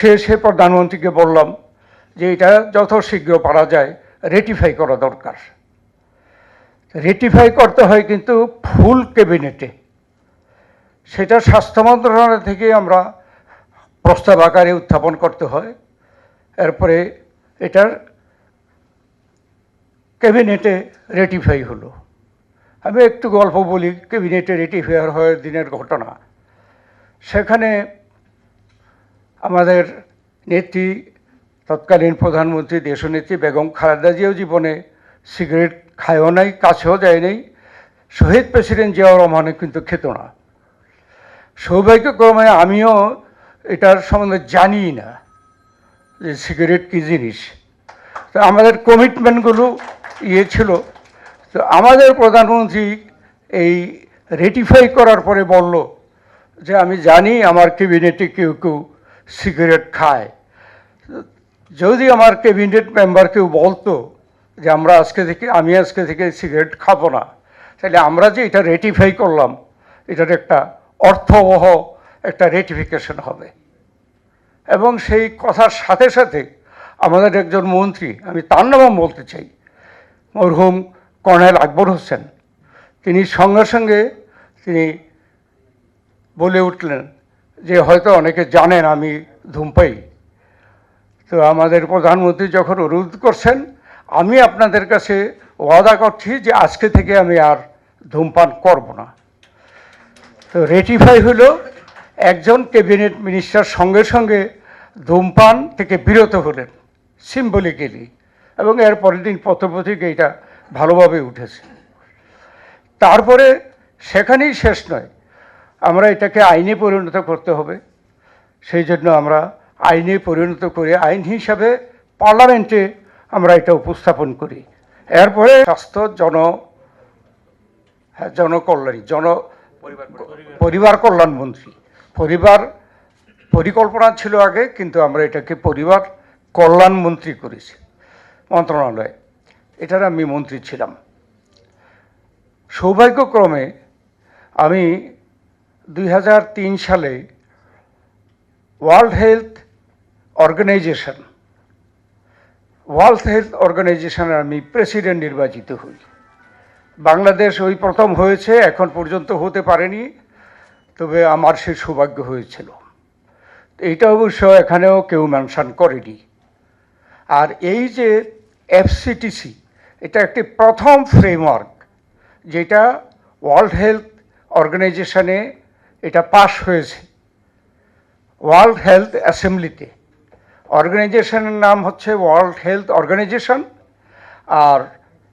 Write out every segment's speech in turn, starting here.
শেষে প্রধানমন্ত্রীকে বললাম যে এটা যত শীঘ্র পারা যায় রেটিফাই করা দরকার। রেটিফাই করতে হয় কিন্তু ফুল ক্যাবিনেটে সেটা স্বাস্থ্য মন্ত্রণালয় থেকে আমরা প্রস্তাব আকারে উত্থাপন করতে হয়। এরপরে এটার ক্যাবিনেটে রেটিফাই হলো। আমি একটু গল্প বলি ক্যাবিনেটে রেটিফাই হওয়ার দিনের ঘটনা। সেখানে আমাদের নেত্রী, তৎকালীন প্রধানমন্ত্রী, দেশনেত্রী বেগম খালেদা জিয়াও জীবনে সিগারেট খায়ও নাই, কাছেও যায় নাই। শহীদ প্রেসিডেন্ট জিয়াউর রহমানে কিন্তু খেত না। সৌভাগ্যক্রমে আমিও এটার সম্বন্ধে জানি না যে সিগারেট কী জিনিস। তো আমাদের কমিটমেন্টগুলো ইয়ে ছিল। তো আমাদের প্রধানমন্ত্রী এই রেটিফাই করার পরে বলল যে, আমি জানি আমার ক্যাবিনেটে কেউ কেউ সিগারেট খায়। যদি আমার ক্যাবিনেট মেম্বার কেউ বলতো যে আমরা আজকে থেকে, আমি আজকে থেকে সিগারেট খাব না, তাহলে আমরা যে এটা রেটিফাই করলাম, এটার একটা অর্থবহ একটা রেটিফিকেশন হবে। এবং সেই কথার সাথে সাথে আমাদের একজন মন্ত্রী, আমি তার নামও বলতে চাই, মরহুম কর্নেল আকবর হোসেন, তিনি সঙ্গে সঙ্গে তিনি বলে উঠলেন যে হয়তো অনেকে জানেন আমি ধূমপাই তো আমাদের প্রধানমন্ত্রী যখন অনুরোধ করছেন, আমি আপনাদের কাছে ওয়াদা করছি যে আজকে থেকে আমি আর ধূমপান করব না। তো রেটিফাই হলো, একজন ক্যাবিনেট মিনিস্টার সঙ্গে সঙ্গে ধূমপান থেকে বিরত হলেন, সিম্বলিক্যালি, এবং এর পরের দিন পত্রপত্রিকা এটা ভালোভাবে উঠেছে। তারপরে সেখানেই শেষ নয় আমরা এটাকে আইনে পরিণত করতে হবে। সেই জন্য আমরা আইনে পরিণত করে আইন হিসাবে পার্লামেন্টে আমরা এটা উপস্থাপন করি। এরপরে স্বাস্থ্য জন হ্যাঁ, জনকল্যাণী জন পরিবার কল্যাণ মন্ত্রী। পরিবার পরিকল্পনা ছিল আগে কিন্তু আমরা এটাকে পরিবার কল্যাণ মন্ত্রী করেছি মন্ত্রণালয়ে। এটার আমি মন্ত্রী ছিলাম। সৌভাগ্যক্রমে আমি দুই হাজার তিন সালে world health organization world health অর্গানাইজেশনের আমি প্রেসিডেন্ট নির্বাচিত হই। বাংলাদেশ ওই প্রথম হয়েছে, এখন পর্যন্ত হতে পারেনি, তবে আমার সে সৌভাগ্য হয়েছিল। এইটা অবশ্য এখানেও কেউ মেনশন করেনি। আর এই যে এফসিটিসি এটা একটি প্রথম ফ্রেমওয়ার্ক যেটা ওয়ার্ল্ড হেলথ অর্গানাইজেশনে এটা পাশ হয়েছে। ওয়ার্ল্ড হেলথ অ্যাসেম্বলিতে অর্গানাইজেশনের নাম হচ্ছে ওয়ার্ল্ড হেলথ অর্গানাইজেশন আর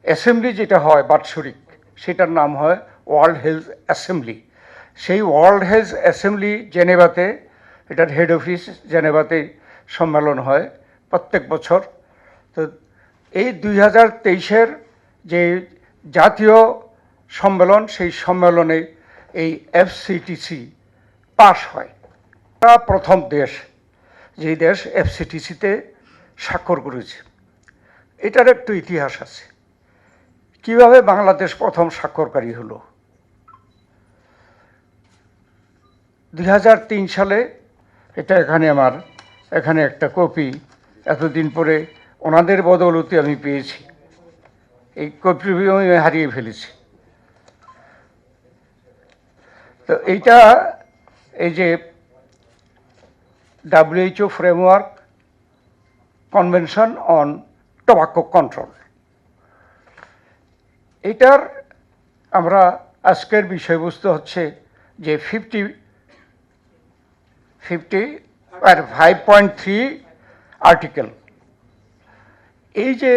অ্যাসেম্বলি যেটা হয় বাৎসরিক, সেটার নাম হয় ওয়ার্ল্ড হেলথ অ্যাসেম্বলি সেই ওয়ার্ল্ড হেলথ অ্যাসেম্বলি জেনেভাতে, এটার হেড অফিস জেনেভাতে সম্মেলন হয় প্রত্যেক বছর। তো এই দুই হাজার তেইশের যে জাতীয় সম্মেলন, সেই সম্মেলনে এই এফসিটিসি পাশ হয়। তা প্রথম দেশ, যেই দেশ এফসিটিসিতে স্বাক্ষর করেছে। এটার একটু ইতিহাস আছে। কীভাবে বাংলাদেশ প্রথম স্বাক্ষরকারী হলো? দু হাজার তিন সালে, এটা এখানে আমার, এখানে একটা কপি, এতদিন পরে ওনাদের বদৌলতে আমি পেয়েছি। এই কপি আমি হারিয়ে ফেলেছি। তো এইটা এই যে WHO framework convention on tobacco control এটার আমরা আজকের বিষয়বস্তু হচ্ছে যে ফিফটি ফিফটি আর ফাইভ পয়েন্ট থ্রি আর্টিকেল এই যে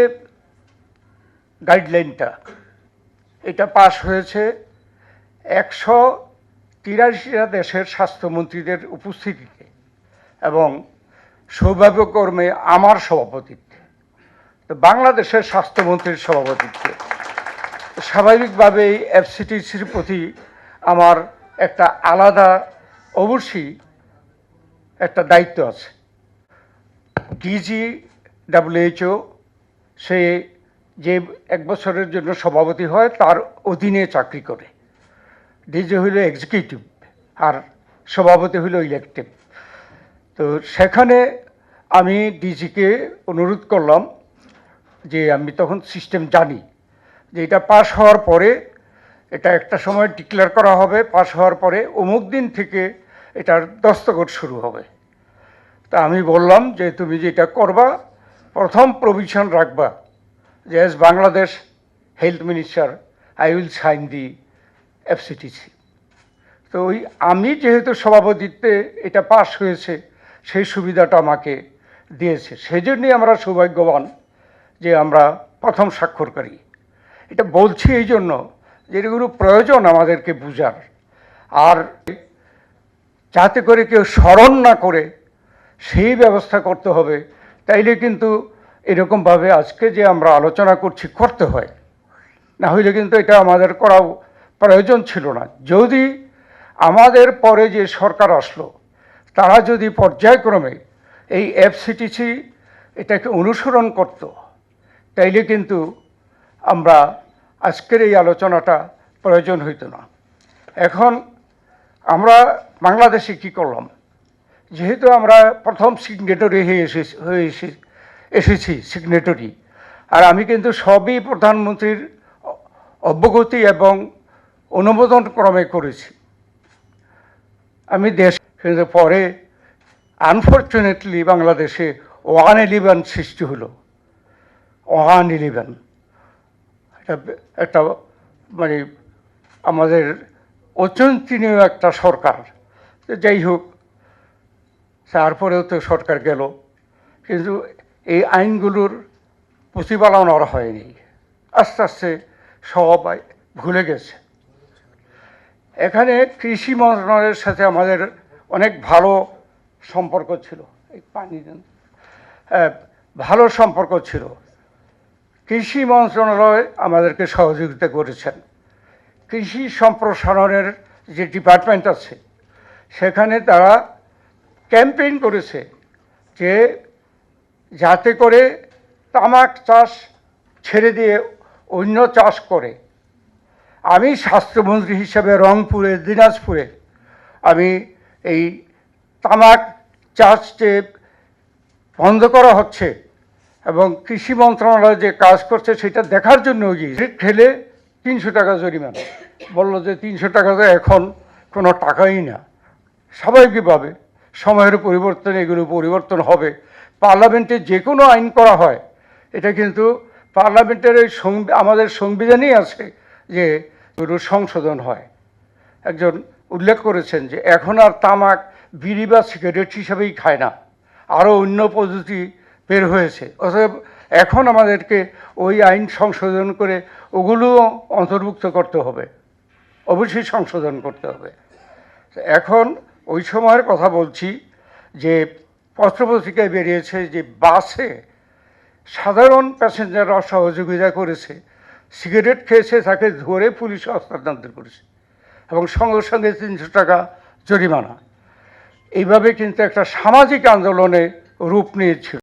গাইডলাইনটা এটা পাশ হয়েছে একশো তিরাশিটা দেশের স্বাস্থ্যমন্ত্রীদের উপস্থিতিতে এবং সৌভাগ্যকর্মে আমার সভাপতিত্বে, তো বাংলাদেশের স্বাস্থ্যমন্ত্রীর সভাপতিত্বে, স্বাভাবিকভাবেই এফসিটিসির প্রতি আমার একটা আলাদা, অবশ্যই একটা দায়িত্ব আছে। ডিজি ডাব্লিউএইচও সে যে এক বছরের জন্য সভাপতি হয়, তার অধীনে চাকরি করে। ডিজি হইল এক্সিকিউটিভ আর সভাপতি হইল ইলেকটিভ তো সেখানে আমি ডিজিকে অনুরোধ করলাম যে আমি তখন সিস্টেম জানি যে এটা পাস হওয়ার পরে এটা একটা সময় ডিক্লেয়ার করা হবে পাস হওয়ার পরে অমুক দিন থেকে এটার দস্তখত শুরু হবে। তা আমি বললাম যে তুমি যেটা করবা, প্রথম প্রভিশন রাখবা যে as Bangladesh health minister I will sign the FCTC তো ওই আমি যেহেতু সভাপতিত্বে এটা পাশ হয়েছে, সেই সুবিধাটা আমাকে দিয়েছে। সেই জন্যই আমরা সৌভাগ্যবান যে আমরা প্রথম স্বাক্ষরকারী। এটা বলছি এই জন্য যে এগুলো প্রয়োজন আমাদেরকে বুঝার। আর যাতে করে কেউ স্মরণ না করে সেই ব্যবস্থা করতে হবে, তাইলে কিন্তু এরকমভাবে আজকে যে আমরা আলোচনা করছি, করতে হয়। না হইলে কিন্তু এটা আমাদের করাও প্রয়োজন ছিল না। যদি আমাদের পরে যে সরকার আসলো, তারা যদি পর্যায়ক্রমে এই এফসিটিসি এটাকে অনুসরণ করত, তাইলে কিন্তু আমরা আজকের এই আলোচনাটা প্রয়োজন হইতো না। এখন আমরা বাংলাদেশে কি করলাম? যেহেতু আমরা প্রথম সিগনেটরি হয়ে এসেছি হয়ে এসে, এসেছি সিগনেটরি আর আমি কিন্তু সবই প্রধানমন্ত্রীর অ- অব্যগতি এবং অনুমোদন ক্রমে করেছি। আমি দেশ কিন্তু পরে আনফর্চুনেটলি বাংলাদেশে ওয়ান ইলেভেন সৃষ্টি হলো। ওয়ান ইলেভেন এটা একটা মানে আমাদের অচিন্তনীয় একটা সরকার। যাই হোক, তারপরেও তো সরকার গেল। কিন্তু এই আইনগুলোর প্রতিপালন আর হয়নি। আস্তে আস্তে সবাই ভুলে গেছে। এখানে কৃষি মন্ত্রণালয়ের সাথে আমাদের অনেক ভালো সম্পর্ক ছিল। এই পানি দেন। ভালো সম্পর্ক ছিল। কৃষি মন্ত্রণালয় আমাদেরকে সহযোগিতা করেছেন। কৃষি সম্প্রসারণের যে ডিপার্টমেন্ট আছে, সেখানে তারা ক্যাম্পেইন করেছে যে যাতে করে তামাক চাষ ছেড়ে দিয়ে অন্য চাষ করে। আমি স্বাস্থ্যমন্ত্রী হিসেবে রংপুরে, দিনাজপুরে, আমি এই তামাক চাষ যে বন্ধ করা হচ্ছে এবং কৃষি মন্ত্রণালয় যে কাজ করছে সেটা দেখার জন্য গিয়ে খেলে তিনশো টাকা জরিমানা। বলল যে তিনশো টাকা তো এখন কোনো টাকাই না। স্বাভাবিকভাবে সময়ের পরিবর্তন, এগুলো পরিবর্তন হবে। পার্লামেন্টে যে কোনো আইন করা হয়। এটা কিন্তু পার্লামেন্টের সংবি- আমাদের সংবিধানেই আছে। যে সংশোধন হয়। একজন উল্লেখ করেছেন যে এখন আর তামাক, বিড়ি বা সিগারেট হিসাবেই খায় না। আরও অন্য পদ্ধতি বের হয়েছে। অতএব এখন আমাদেরকে ওই আইন সংশোধন করে ওগুলো অন্তর্ভুক্ত করতে হবে। অবশ্যই সংশোধন করতে হবে। এখন ওই সময়ের কথা বলছি যে পত্রপত্রিকায় বেরিয়েছে যে বাসে সাধারণ প্যাসেঞ্জাররা সহযোগিতা করেছে। সিগারেট খেয়েছে, তাকে ধরে পুলিশ হস্তান্তর করেছে এবং সঙ্গে সঙ্গে তিনশো টাকা জরিমানা। এইভাবে কিন্তু একটা সামাজিক আন্দোলনে রূপ নিয়েছিল।